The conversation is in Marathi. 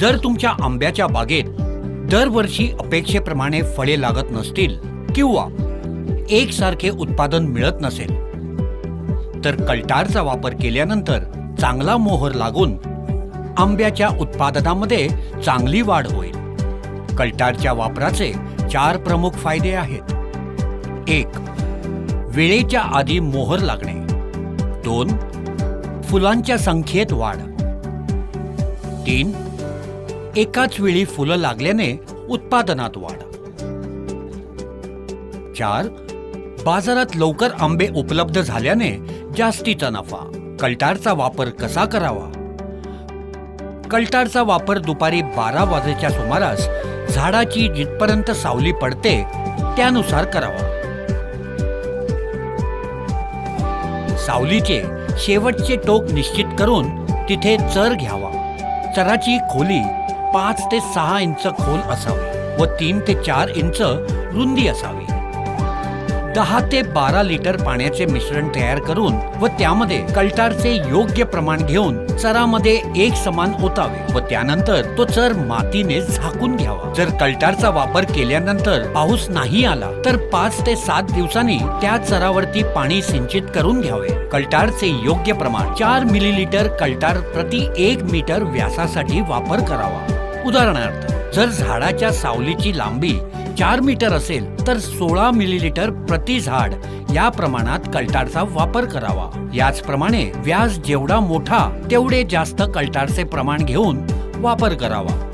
जर तुमच्या आंब्याच्या बागेत दरवर्षी अपेक्षेप्रमाणे फळे लागत नसतील किंवा एकसारखे उत्पादन मिळत नसेल तर कल्टारचा वापर केल्यानंतर चांगला मोहर लागून आंब्याच्या उत्पादनामध्ये चांगली वाढ होईल. कल्टारच्या वापराचे चार प्रमुख फायदे आहेत. एक वेळेच्या आधी मोहर लागणे. दोन फुलांच्या संख्येत वाढ. तीन एकाच वेळी फुलं लागल्याने उत्पादनात वाढ. चार बाजारात लवकर आंबे उपलब्ध झाल्याने जास्तीचा नफा. कल्टारचा वापर कसा करावा? कल्टारचा वापर दुपारी बारा वाजेच्या सुमारास झाडाची जिथपर्यंत सावली पडते त्यानुसार करावा. सावलीचे शेवटचे टोक निश्चित करून तिथे चर घ्यावा. चराची खोली पाच ते सहा इंच खोल असावी व तीन ते चार इंच रुंदी असावी. दहा ते बारा लिटर पाण्याचे मिश्रण तयार करून व त्यामध्ये कल्टारचे योग्य प्रमाण घेऊन चरामध्ये एक समान ओतावे व त्यानंतर तो चर मातीने झाकून घ्यावा. जर कल्टारचा वापर केल्यानंतर पाऊस नाही आला तर पाच ते सात दिवसांनी त्या चरावरती पाणी सिंचित करून घ्यावे. कल्टारचे योग्य प्रमाण चार मिलीलिटर कल्टार प्रति एक मीटर व्यासासाठी वापर करावा. उदाहरणार्थ जर झाडाच्या सावलीची लांबी चार मीटर असेल तर सोळा मिलीलिटर प्रति झाड या प्रमाणात कल्टारचा वापर करावा. याचप्रमाणे व्यास जेवढा मोठा तेवढे जास्त कल्टारचे प्रमाण घेऊन वापर करावा.